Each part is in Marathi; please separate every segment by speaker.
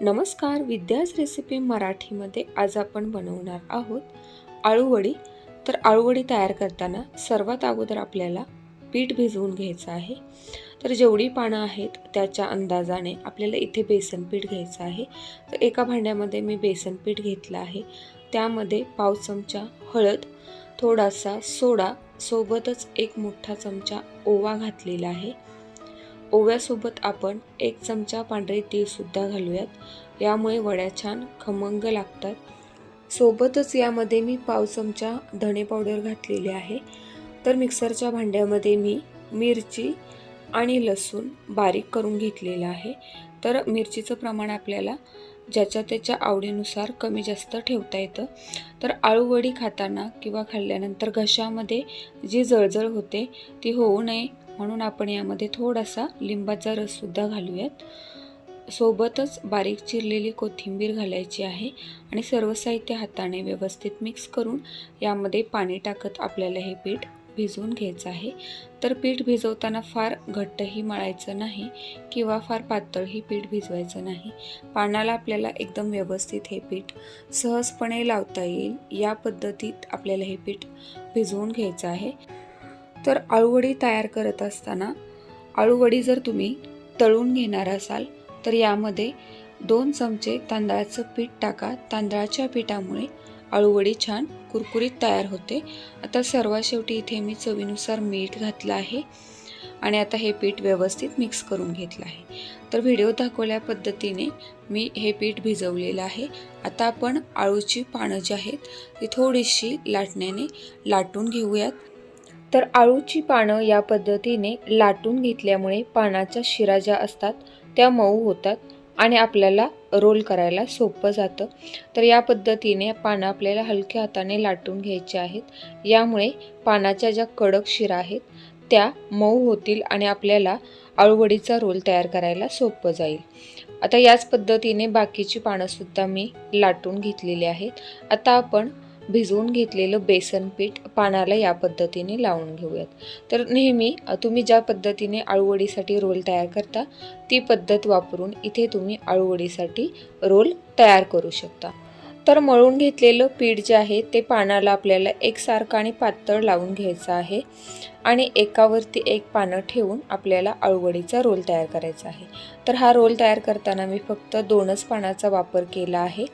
Speaker 1: नमस्कार विद्याज रेसिपी मराठीमध्ये आज आपण बनवणार आहोत आळूवडी. तर आळूवडी तयार करताना सर्वात अगोदर आपल्याला पीठ भिजवून घ्यायचं आहे. तर जेवढी पानं आहेत त्याच्या अंदाजाने आपल्याला इथे बेसन पीठ घ्यायचं आहे. तर एका भांड्यामध्ये मी बेसन पीठ घेतलं आहे. त्यामध्ये पाव चमचा हळद थोडासा सोडा सोबतच एक मोठा चमचा ओवा घातलेला आहे. ओव्यासोबत आपण एक चमचा पांढरे तीळसुद्धा घालूयात. यामुळे वड्या छान खमंग लागतात. सोबतच यामध्ये मी पाव चमचा धणे पावडर घातलेले आहे. तर मिक्सरच्या भांड्यामध्ये मी मिरची आणि लसूण बारीक करून घेतलेलं आहे. तर मिरचीचं प्रमाण आपल्याला ज्याच्या त्याच्या आवडीनुसार कमी जास्त ठेवता येतं. तर आळूवडी खाताना किंवा खाल्ल्यानंतर घशामध्ये जी जळजळ होते ती होऊ नये. म्हणून आपण यामध्ये थोडासा लिंबाचा रससुद्धा घालूयात. सोबतच बारीक चिरलेली कोथिंबीर घालायची आहे आणि सर्व साहित्य हाताने व्यवस्थित मिक्स करून यामध्ये पाणी टाकत आपल्याला हे पीठ भिजवून घ्यायचं आहे. तर पीठ भिजवताना फार घट्टही मळायचं नाही किंवा फार पातळही पीठ भिजवायचं नाही. पानाला आपल्याला एकदम व्यवस्थित हे पीठ सहजपणे लावता येईल. या पद्धतीत आपल्याला हे पीठ भिजवून घ्यायचं आहे. तर आळूवडी तयार करत असताना आळूवडी जर तुम्ही तळून घेणार असाल तर यामध्ये दोन चमचे तांदळाचं पीठ टाका. तांदळाच्या पिठामुळे आळूवडी छान कुरकुरीत तयार होते. आता सर्वात शेवटी इथे मी चवीनुसार मीठ घातलं आहे आणि आता हे पीठ व्यवस्थित मिक्स करून घेतलं आहे. तर व्हिडिओ दाखवल्या पद्धतीने मी हे पीठ भिजवलेलं आहे. आता आपण आळूची पानं जी आहेत ती थोडीशी लाटण्याने लाटून घेऊयात. तर आळूची पानं या पद्धतीने लाटून घेतल्यामुळे पानाच्या शिरा ज्या असतात त्या मऊ होतात आणि आपल्याला रोल करायला सोपं जातं. तर या पद्धतीने पानं आपल्याला हलक्या हाताने लाटून घ्यायचे आहेत. यामुळे पानाच्या ज्या कडक शिरा आहेत त्या मऊ होतील आणि आपल्याला आळूवडीचा रोल तयार करायला सोपं जाईल. आता याच पद्धतीने बाकीची पानंसुद्धा मी लाटून घेतलेली आहेत. आता आपण भिजवून घेतलेलं बेसन पीठ पानाला या पद्धतीने लावून घेऊयात. तर नेहमी तुम्ही ज्या पद्धतीने आळूवडीसाठी रोल तयार करता ती पद्धत वापरून इथे तुम्ही आळूवडीसाठी रोल तयार करू शकता. तर मळून घेतलेलं पीठ जे आहे ते पानाला आपल्याला एकसारखं आणि पातळ लावून घ्यायचं आहे आणि एकावरती एक पानं ठेवून आपल्याला आळूवडीचा रोल तयार करायचा आहे. तर हा रोल तयार करताना मी फक्त दोनच पानाचा वापर केला आहे.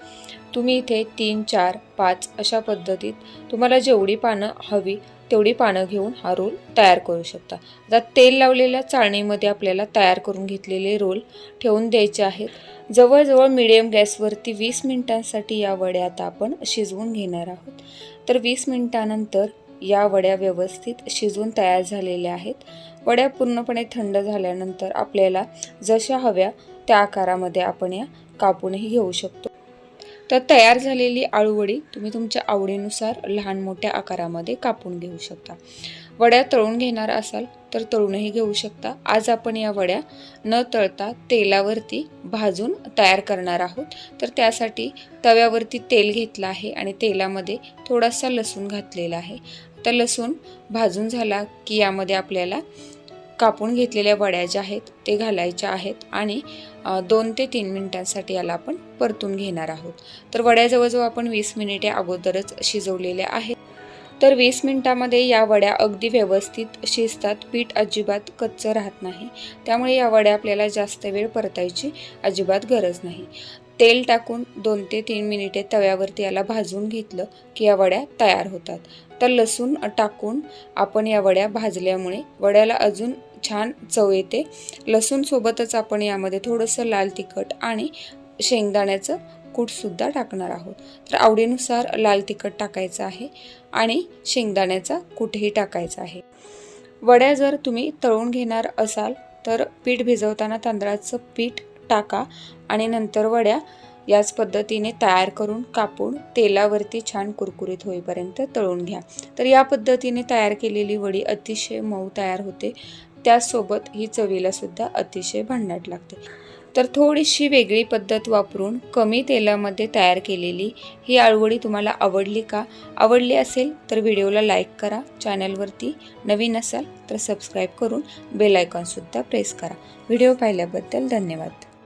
Speaker 1: तुम्ही इथे तीन चार पाच अशा पद्धतीत तुम्हाला जेवढी पानं हवी तेवढी पानं घेऊन हा रोल तयार करू शकता. आता तेल लावलेल्या चाळणीमध्ये आपल्याला तयार करून घेतलेले रोल ठेवून द्यायचे आहेत. जवळजवळ मिडियम गॅसवरती वीस मिनिटांसाठी या वड्या आता आपण शिजवून घेणार आहोत. तर वीस मिनिटानंतर या वड्या व्यवस्थित शिजवून तयार झालेल्या आहेत. वड्या पूर्णपणे थंड झाल्यानंतर आपल्याला जशा हव्या त्या आकारामध्ये आपण या कापूनही घेऊ शकतो. तर तयार झालेली आळूवडी तुम्ही तुमच्या आवडीनुसार लहान मोठ्या आकारामध्ये कापून घेऊ शकता. वड्या तळून घेणार असाल तर तळूनही घेऊ शकता. आज आपण या वड्या न तळता तेलावरती भाजून तयार करणार आहोत. तर त्यासाठी तव्यावरती तेल घेतलं आहे आणि तेलामध्ये थोडासा लसूण घातलेला आहे. तर लसूण भाजून झाला की यामध्ये आपल्याला कापून घेतलेल्या वड्या ज्या आहेत ते घालायच्या आहेत आणि दोन ते तीन मिनिटांसाठी याला आपण परतून घेणार आहोत. तर वड्या जवळजवळ आपण वीस मिनिटे अगोदरच शिजवलेल्या आहेत. तर वीस मिनिटामध्ये या वड्या अगदी व्यवस्थित शिजतात. पीठ अजिबात कच्चं राहत नाही. त्यामुळे या वड्या आपल्याला जास्त वेळ परतायची अजिबात गरज नाही. तेल टाकून दोन ते तीन मिनिटे तव्यावरती याला भाजून घेतलं की या वड्या तयार होतात. तर लसूण टाकून आपण या वड्या भाजल्यामुळे वड्याला अजून छान चव येते. लसूणसोबतच आपण यामध्ये थोडंसं लाल तिखट आणि शेंगदाण्याचं कूटसुद्धा टाकणार आहोत. तर आवडीनुसार लाल तिखट टाकायचं आहे आणि शेंगदाण्याचा कूटही टाकायचा आहे. वड्या जर तुम्ही तळून घेणार असाल तर पीठ भिजवताना तांदळाचं पीठ टाका आणि नंतर वड्या याच पद्धतीने तयार करून कापून तेलावरती छान कुरकुरीत होईपर्यंत तळून घ्या. तर या पद्धतीने तयार केलेली वडी अतिशय मऊ तयार होते. त्यासोबत ही चवीला सुद्धा अतिशय भन्नाट लागते. तर थोडीशी वेगळी पद्धत वापरून कमी तेलामध्ये तयार केलेली ही आळवडी तुम्हाला आवडली का? आवडली असेल तर व्हिडिओला लाईक करा चॅनलवरती नवीन असाल तर सबस्क्राईब करून बेलायकॉनसुद्धा प्रेस करा. व्हिडिओ पाहिल्याबद्दल धन्यवाद.